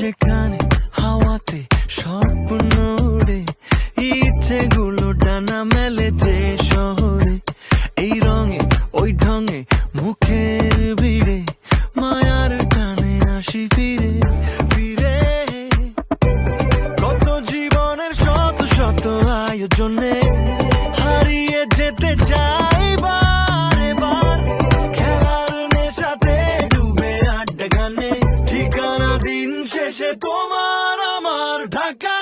যেখানে হাওয়াতে স্বপ্ন উড়ে, ইচ্ছেগুলো ডানা মেলে যে শহরে, এই রঙে, ওই ঢঙে মুখের ভিড়ে, মায়ার টানে আসি ফিরে ফিরে। কত জীবনের শত শত আয়োজনে এসে তোমার আমার ঢাকা।